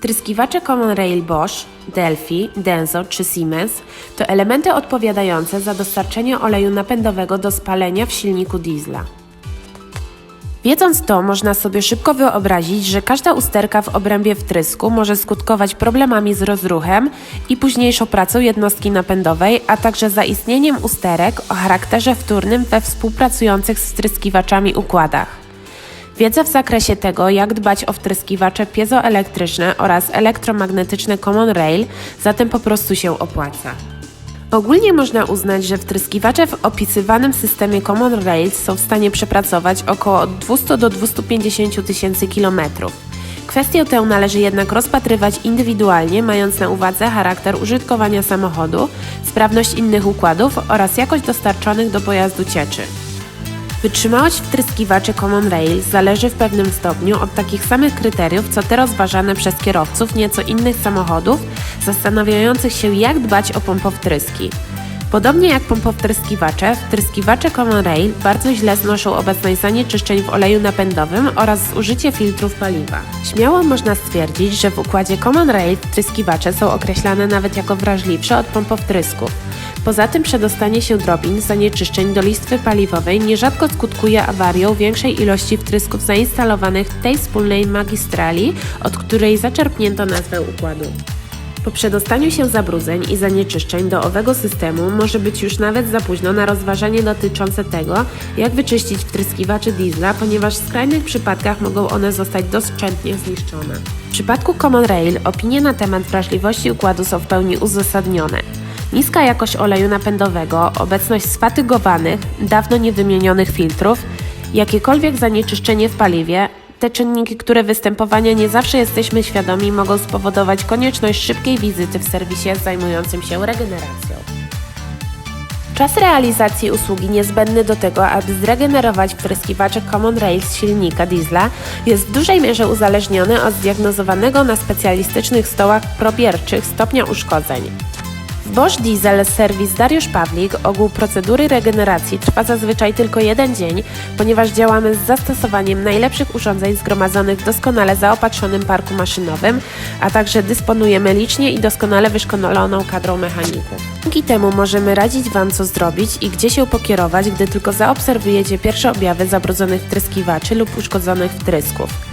Tryskiwacze Common Rail Bosch, Delphi, Denso czy Siemens to elementy odpowiadające za dostarczenie oleju napędowego do spalenia w silniku diesla. Wiedząc to, można sobie szybko wyobrazić, że każda usterka w obrębie wtrysku może skutkować problemami z rozruchem i późniejszą pracą jednostki napędowej, a także zaistnieniem usterek o charakterze wtórnym we współpracujących z wtryskiwaczami układach. Wiedza w zakresie tego, jak dbać o wtryskiwacze piezoelektryczne oraz elektromagnetyczne Common Rail, zatem po prostu się opłaca. Ogólnie można uznać, że wtryskiwacze w opisywanym systemie Common Rails są w stanie przepracować około od 200 do 250 tysięcy kilometrów. Kwestię tę należy jednak rozpatrywać indywidualnie, mając na uwadze charakter użytkowania samochodu, sprawność innych układów oraz jakość dostarczonych do pojazdu cieczy. Wytrzymałość wtryskiwaczy Common Rail zależy w pewnym stopniu od takich samych kryteriów, co te rozważane przez kierowców nieco innych samochodów, zastanawiających się jak dbać o pompowtryski. Podobnie jak pompowtryskiwacze, wtryskiwacze Common Rail bardzo źle znoszą obecność zanieczyszczeń w oleju napędowym oraz zużycie filtrów paliwa. Śmiało można stwierdzić, że w układzie Common Rail wtryskiwacze są określane nawet jako wrażliwsze od pompowtrysków. Poza tym przedostanie się drobin zanieczyszczeń do listwy paliwowej nierzadko skutkuje awarią większej ilości wtrysków zainstalowanych w tej wspólnej magistrali, od której zaczerpnięto nazwę układu. Po przedostaniu się zabrudzeń i zanieczyszczeń do owego systemu może być już nawet za późno na rozważanie dotyczące tego, jak wyczyścić wtryskiwacze diesla, ponieważ w skrajnych przypadkach mogą one zostać doszczętnie zniszczone. W przypadku Common Rail opinie na temat wrażliwości układu są w pełni uzasadnione. Niska jakość oleju napędowego, obecność sfatygowanych, dawno niewymienionych filtrów, jakiekolwiek zanieczyszczenie w paliwie, te czynniki, które występowania nie zawsze jesteśmy świadomi, mogą spowodować konieczność szybkiej wizyty w serwisie zajmującym się regeneracją. Czas realizacji usługi niezbędny do tego, aby zregenerować wtryskiwacze Common Rails silnika diesla jest w dużej mierze uzależniony od zdiagnozowanego na specjalistycznych stołach probierczych stopnia uszkodzeń. W Bosch Diesel serwis Dariusz Pawlik ogół procedury regeneracji trwa zazwyczaj tylko jeden dzień, ponieważ działamy z zastosowaniem najlepszych urządzeń zgromadzonych w doskonale zaopatrzonym parku maszynowym, a także dysponujemy licznie i doskonale wyszkoloną kadrą mechaników. Dzięki temu możemy radzić Wam co zrobić i gdzie się pokierować, gdy tylko zaobserwujecie pierwsze objawy zabrudzonych wtryskiwaczy lub uszkodzonych wtrysków.